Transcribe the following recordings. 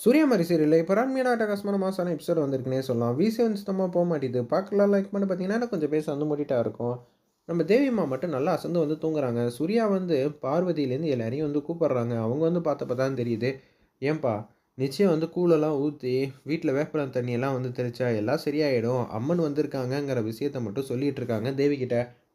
சூரியமாரி சீரியலில் இப்போ ரன்மீனா அட்டகாசமான மாசான எபிசோட் வந்திருக்குன்னே சொல்லலாம். விசி வந்து சுத்தமாக போக மாட்டேது பார்க்கலாம் லைக் பண்ணி பார்த்தீங்கன்னா எனக்கு கொஞ்சம் பேச வந்து மூடிட்டா இருக்கும். நம்ம தேவிமா மட்டும் நல்லா அசந்து வந்து தூங்குறாங்க. சூர்யா வந்து பார்வதியிலேருந்து எல்லாரையும் வந்து கூப்பிட்றாங்க. அவங்க வந்து பார்த்தப்ப தான் தெரியுது. ஏன்பா நிச்சயம் வந்து கூழெல்லாம் ஊற்றி வீட்டில் வேப்பலம் தண்ணியெல்லாம் வந்து தெளிச்சா எல்லாம் சரியாயிடும். அம்மன் வந்திருக்காங்கங்கிற விஷயத்த மட்டும் சொல்லிகிட்டு இருக்காங்க தேவி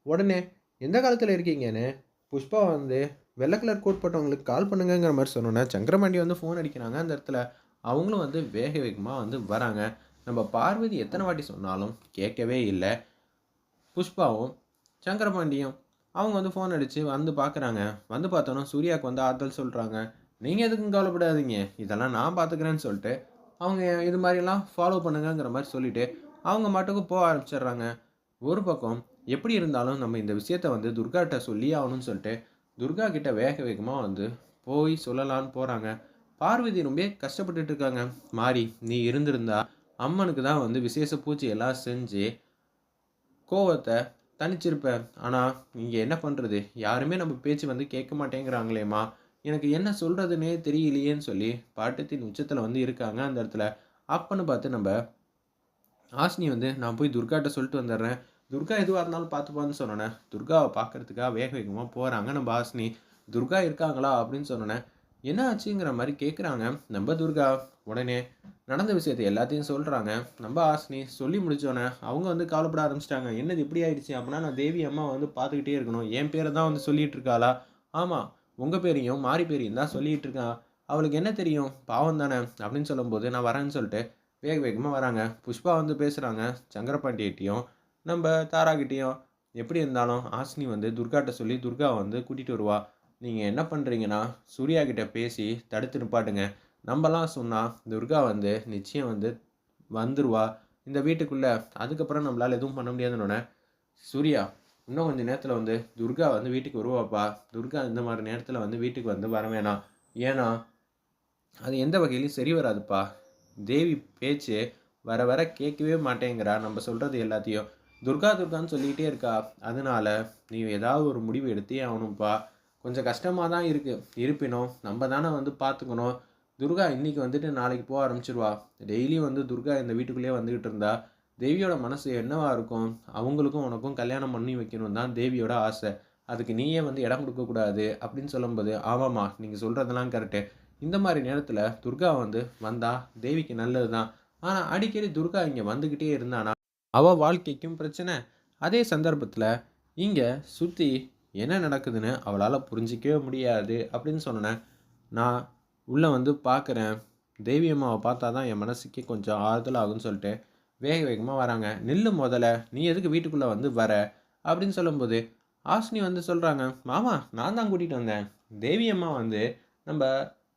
உடனே எந்த காலத்தில் இருக்கீங்கன்னு? புஷ்பா வந்து வெள்ளை கலர் கோட் போட்டவங்களுக்கு கால் பண்ணுங்கங்கிற மாதிரி சொன்னோன்னே சங்கரமாண்டி வந்து ஃபோன் அடிக்கிறாங்க. அந்த இடத்துல அவங்களும் வந்து வேக வேகமாக வந்து வராங்க. நம்ம பார்வதி எத்தனை வாட்டி சொன்னாலும் கேட்கவே இல்லை. புஷ்பாவும் சங்கரபாண்டியும் அவங்க வந்து ஃபோன் அடித்து வந்து பார்க்குறாங்க. வந்து பார்த்தோன்னா சூர்யாவுக்கு வந்து ஆறுதல் சொல்கிறாங்க நீங்கள் எதுக்கும் கவலைப்படாதீங்க? இதெல்லாம் நான் பார்த்துக்கிறேன்னு சொல்லிட்டு அவங்க இது மாதிரிலாம் ஃபாலோ பண்ணுங்கங்கிற மாதிரி சொல்லிவிட்டு அவங்க மட்டுக்கும் போக ஆரம்பிச்சிடுறாங்க. ஒரு பக்கம் எப்படி இருந்தாலும் நம்ம இந்த விஷயத்த வந்து துர்காட்ட சொல்லி ஆகணும்னு சொல்லிட்டு துர்கா கிட்ட வேக வேகமாக வந்து போய் சொல்லலான்னு போகிறாங்க பார்வதி ரொம்ப கஷ்டப்பட்டுட்டு இருக்காங்க. மாறி நீ இருந்திருந்தா அம்மனுக்கு தான் வந்து விசேஷ பூச்சி எல்லாம் செஞ்சு கோவத்தை தனிச்சிருப்ப ஆனால் நீங்கள் என்ன பண்ணுறது யாருமே நம்ம பேச்சு வந்து கேட்க மாட்டேங்கிறாங்களேம்மா. எனக்கு என்ன சொல்கிறதுனே தெரியலையேன்னு சொல்லி பாட்டத்தின் உச்சத்தில் வந்து இருக்காங்க அந்த இடத்துல. அப்பன்னு பார்த்து நம்ம ஆசினி வந்து நான் போய் துர்காட்ட சொல்லிட்டு வந்துடுறேன். துர்கா எதுவாக இருந்தாலும் பார்த்துப்பான்னு சொன்னோன்னே துர்காவை பார்க்கறதுக்காக வேக வேகமாக போகிறாங்க நம்ம ஆசினி துர்கா இருக்காங்களா அப்படின்னு சொன்னோன்னே என்ன ஆச்சுங்கிற மாதிரி கேட்குறாங்க நம்ம துர்கா. உடனே நடந்த விஷயத்தை எல்லாத்தையும் சொல்கிறாங்க நம்ம ஆசினி சொல்லி முடித்தோடனே அவங்க வந்து கவலைப்பட ஆரம்பிச்சிட்டாங்க. என்னது இப்படி ஆயிடுச்சு அப்படின்னா நான் தேவி அம்மா வந்து பார்த்துக்கிட்டே இருக்கணும். என் பேரை தான் வந்து சொல்லிகிட்டு இருக்காளா? ஆமாம் உங்கள் பேரையும் மாறி பேரையும் தான் சொல்லிகிட்டு இருக்கான் அவளுக்கு என்ன தெரியும்? பாவம் தானே அப்படின்னு சொல்லும்போது நான் வரேன்னு சொல்லிட்டு வேக வேகமாக வராங்க. புஷ்பா வந்து பேசுகிறாங்க சங்கரபாண்டியிட்டையும் நம்ம தாராகிட்டேயும் எப்படி இருந்தாலும் ஆசினி வந்து துர்காட்ட சொல்லி துர்கா வந்து கூட்டிகிட்டு வருவா. நீங்கள் என்ன பண்ணுறீங்கன்னா சூர்யா கிட்ட பேசி தடுத்து நிப்பாட்டுங்க. நம்மலாம் சொன்னால் துர்கா வந்து நிச்சயம் வந்து வந்துருவா. இந்த வீட்டுக்குள்ளே அதுக்கப்புறம் நம்மளால் எதுவும் பண்ண முடியாதுன்னொன்னே சூர்யா இன்னும் கொஞ்சம் நேரத்தில் வந்து துர்கா வந்து வீட்டுக்கு வருவாப்பா. துர்கா இந்த மாதிரி நேரத்தில் வந்து வீட்டுக்கு வந்து வர வேணாம். ஏன்னா அது எந்த வகையிலையும் சரி வராதுப்பா. தேவி பேச்சு வர வர கேட்கவே மாட்டேங்கிறா. நம்ம சொல்கிறது எல்லாத்தையும் துர்கா துர்கான்னு சொல்லிக்கிட்டே இருக்கா. அதனால நீ ஏதாவது ஒரு முடிவு எடுத்தே ஆகணும்ப்பா கொஞ்சம் கஷ்டமாக தான் இருக்குது இருப்பினும் நம்ம தானே வந்து பார்த்துக்கணும். துர்கா இன்றைக்கி வந்துட்டு நாளைக்கு போக ஆரம்பிச்சிருவா. டெய்லியும் வந்து துர்கா இந்த வீட்டுக்குள்ளேயே வந்துக்கிட்டு இருந்தா தேவியோட மனசு என்னவாக இருக்கும்? அவங்களுக்கும் உனக்கும் கல்யாணம் பண்ணி வைக்கணும் தான் தேவியோட ஆசை. அதுக்கு நீயே வந்து இடம் கொடுக்கக்கூடாது அப்படின்னு சொல்லும்போது ஆமாம்மா நீங்கள் சொல்கிறதெல்லாம் கரெக்டு இந்த மாதிரி நேரத்தில் துர்கா வந்து வந்தால் தேவிக்கு நல்லது தான் ஆனால் அடிக்கடி துர்கா இங்கே வந்துக்கிட்டே இருந்தானா அவள் வாழ்க்கைக்கும் பிரச்சனை. அதே சந்தர்ப்பத்தில் இங்கே சுற்றி என்ன நடக்குதுன்னு அவளால் புரிஞ்சிக்கவே முடியாது அப்படின்னு சொன்னேன் நான் உள்ளே வந்து பார்க்குறேன் தேவி அம்மாவை பார்த்தா தான் என் மனசுக்கே கொஞ்சம் ஆறுதல் ஆகும்னு சொல்லிட்டு வேக வேகமாக வராங்க. நில்லு முதல்ல நீ எதுக்கு வீட்டுக்குள்ளே வந்து வர? அப்படின்னு சொல்லும்போது ஆஸ்னி வந்து சொல்கிறாங்க மாமா நான் தான் கூட்டிகிட்டு வந்தேன். தேவி அம்மா வந்து நம்ம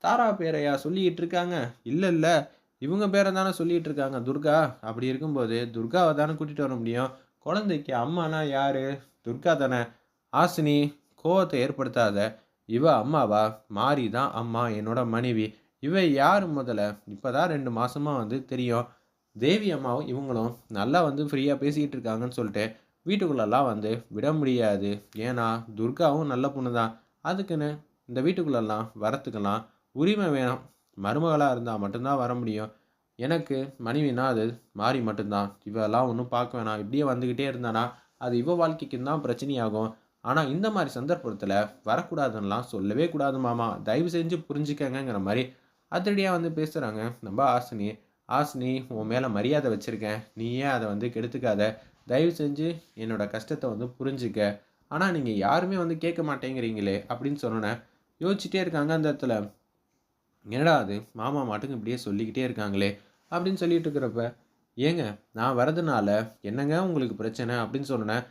தாரா பேரையா சொல்லிக்கிட்டு இருக்காங்க. இல்லை இல்லை இவங்க பேரை தானே சொல்லிகிட்டு இருக்காங்க. துர்கா அப்படி இருக்கும்போது துர்காவை தானே கூட்டிகிட்டு வர முடியும். குழந்தைக்கு அம்மானா யார்? துர்கா தானே. ஆசினி கோவத்தை ஏற்படுத்தாத இவ அம்மாவா? மாறி தான் அம்மா என்னோட மனைவி. இவ யார் முதல்ல? இப்போ தான் ரெண்டு மாதமாக வந்து தெரியும். தேவி அம்மாவும் இவங்களும் நல்லா வந்து ஃப்ரீயாக பேசிக்கிட்டு இருக்காங்கன்னு சொல்லிட்டு வீட்டுக்குள்ளெல்லாம் வந்து விட முடியாது. ஏன்னா துர்காவும் நல்ல பொண்ணு தான் அதுக்குன்னு இந்த வீட்டுக்குள்ளெல்லாம் வரத்துக்கெல்லாம் உரிமை வேணும். மருமகளாக இருந்தால் மட்டும்தான் வர முடியும். எனக்கு மனைவினா அது? மாறி மட்டும்தான். இவெல்லாம் ஒன்றும் பார்க்க வேணாம். இப்படியே வந்துக்கிட்டே இருந்தானா? அது இவ வாழ்க்கைக்கு தான் பிரச்சனையாகும். ஆனால் இந்த மாதிரி சந்தர்ப்பத்தில் வரக்கூடாதுன்னெலாம் சொல்லவே கூடாது மாமா. தயவு செஞ்சு புரிஞ்சுக்கங்கிற மாதிரி அதிரடியாக வந்து பேசுகிறாங்க நம்ம ஆசினி. ஆசினி உன் மேலே மரியாதை வச்சுருக்கேன். நீயே அதை வந்து கெடுத்துக்காத? தயவு செஞ்சு என்னோட கஷ்டத்தை வந்து புரிஞ்சுக்க. ஆனால் நீங்கள் யாருமே வந்து கேட்க மாட்டேங்கிறீங்களே அப்படின்னு சொன்னோன்னே யோசிச்சுட்டே இருக்காங்க அந்த இடத்துல. என்னடா அது? மாமா மாட்டுக்கு இப்படியே சொல்லிக்கிட்டே இருக்காங்களே அப்படின்னு சொல்லிட்டு இருக்கிறப்ப ஏங்க நான் வரதுனால என்னங்க உங்களுக்கு பிரச்சனை அப்படின்னு சொன்னேன்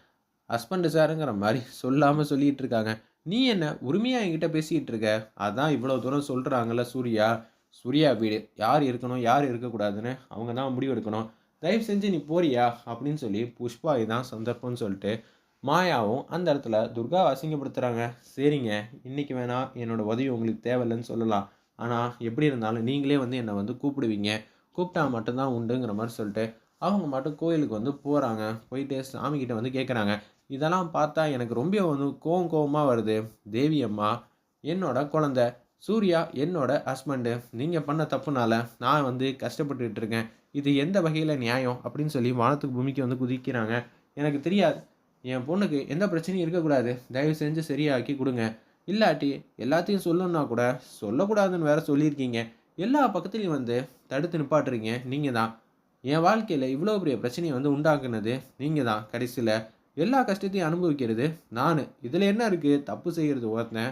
ஹஸ்பண்டு சாருங்கிற மாதிரி சொல்லாமல் சொல்லிகிட்டு இருக்காங்க. நீ என்ன உரிமையாக என்கிட்ட பேசிக்கிட்டு இருக்க? அதான் இவ்வளோ தூரம் சொல்கிறாங்கல்ல சூர்யா. சூர்யா வீடு யார் இருக்கணும் யார் இருக்கக்கூடாதுன்னு அவங்க தான் முடிவு எடுக்கணும் தயவு செஞ்சு நீ போறியா? அப்படின்னு சொல்லி புஷ்பா இதான் சந்தர்ப்பம்னு சொல்லிட்டு மாயாவும் அந்த இடத்துல துர்கா அசிங்கப்படுத்துகிறாங்க சரிங்க இன்றைக்கி வேணால் என்னோடய உதவி உங்களுக்கு தேவையில்லைன்னு சொல்லலாம். ஆனால் எப்படி இருந்தாலும் நீங்களே வந்து என்னை வந்து கூப்பிடுவீங்க. கூப்பிட்டா மட்டும்தான் உண்டுங்கிற மாதிரி சொல்லிட்டு அவங்க மட்டும் கோயிலுக்கு வந்து போகிறாங்க போயிட்டு சாமிக்கிட்ட வந்து கேட்குறாங்க இதெல்லாம் பார்த்தா எனக்கு ரொம்ப வந்து கோவம் கோவமாக வருது. தேவி அம்மா என்னோட குழந்த சூர்யா என்னோட ஹஸ்பண்டு நீங்கள் பண்ண தப்புனால நான் வந்து கஷ்டப்பட்டுக்கிட்டு இருக்கேன். இது எந்த வகையில் நியாயம் அப்படின்னு சொல்லி வானத்துக்கு பூமிக்கு வந்து குதிக்கிறாங்க. எனக்கு தெரியாது. என் பொண்ணுக்கு எந்த பிரச்சனையும் இருக்கக்கூடாது. தயவு செஞ்சு சரியாக்கி கொடுங்க. இல்லாட்டி எல்லாத்தையும் சொல்லணும்னா கூட சொல்லக்கூடாதுன்னு வேற சொல்லியிருக்கீங்க. எல்லா பக்கத்துலையும் வந்து தடுத்து நிப்பாட்டுறீங்க. நீங்கள் தான். என் வாழ்க்கையில் இவ்வளோ பெரிய பிரச்சனையை வந்து உண்டாக்குனது நீங்கள் தான். கடைசியில் எல்லா கஷ்டத்தையும் அனுபவிக்கிறது நான். இதில் என்ன இருக்குது தப்பு செய்கிறது ஒருத்தன்.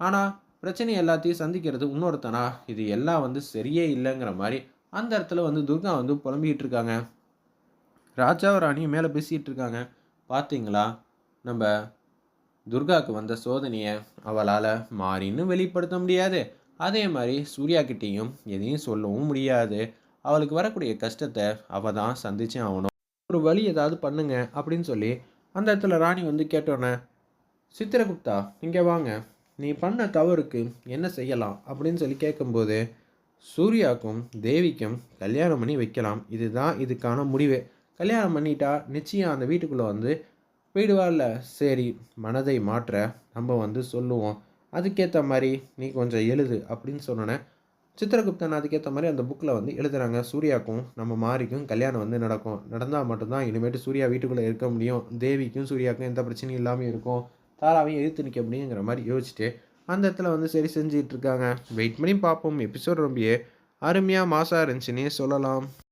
ஆனால் பிரச்சனை எல்லாத்தையும் சந்திக்கிறது இன்னொருத்தனா? இது எல்லாம் வந்து சரியே இல்லைங்கிற மாதிரி அந்த இடத்துல வந்து துர்கா வந்து புலம்பிக்கிட்டு இருக்காங்க. ராஜாவும் ராணியும் மேலே பேசிகிட்டு இருக்காங்க. பார்த்தீங்களா நம்ம துர்காவுக்கு வந்த சோதனையை அவளால் மாறின்னு வெளிப்படுத்த முடியாது. அதே மாதிரி சூர்யா கிட்டேயும் எதையும் சொல்லவும் முடியாது. அவளுக்கு வரக்கூடிய கஷ்டத்தை அவள் தான் சந்திச்சே ஆகணும். ஒரு வழி ஏதாவது பண்ணுங்க அப்படின்னு சொல்லி அந்த இடத்துல ராணி வந்து கேட்டோன்னே சித்திரகுப்தா இங்கே வாங்க. நீ பண்ண தவறுக்கு என்ன செய்யலாம்? அப்படின்னு சொல்லி கேட்கும்போது சூர்யாவுக்கும் தேவிக்கும் கல்யாணம் பண்ணி வைக்கலாம். இதுதான் இதுக்கான முடிவு. கல்யாணம் பண்ணிட்டா நிச்சயம் அந்த வீட்டுக்குள்ளே வந்து போயிடுவாள்ல? சரி மனதை மாற்ற நம்ம வந்து சொல்லுவோம். அதுக்கேற்ற மாதிரி நீ கொஞ்சம் எழுது அப்படின்னு சொன்னோன்னே சித்திரகுப்தன் அதுக்கேற்ற மாதிரி அந்த புக்கில் வந்து எழுதுகிறாங்க சூர்யாவுக்கும் நம்ம மாரிக்கும் கல்யாணம் வந்து நடக்கும். நடந்தால் மட்டும்தான் இனிமேட்டு சூர்யா வீட்டுக்குள்ளே இருக்க முடியும். தேவிக்கும் சூர்யாவுக்கும் எந்த பிரச்சனையும் இல்லாமல் இருக்கும். தாராவையும் எழுத்து நிற்க முடியுங்கிற மாதிரி யோசிச்சுட்டு அந்த இடத்துல வந்து சரி செஞ்சிகிட்ருக்காங்க இருக்காங்க. வெயிட் பண்ணி பார்ப்போம். எபிசோட் ரொம்பயே அருமையாக மாசாக இருந்துச்சுன்னே சொல்லலாம்.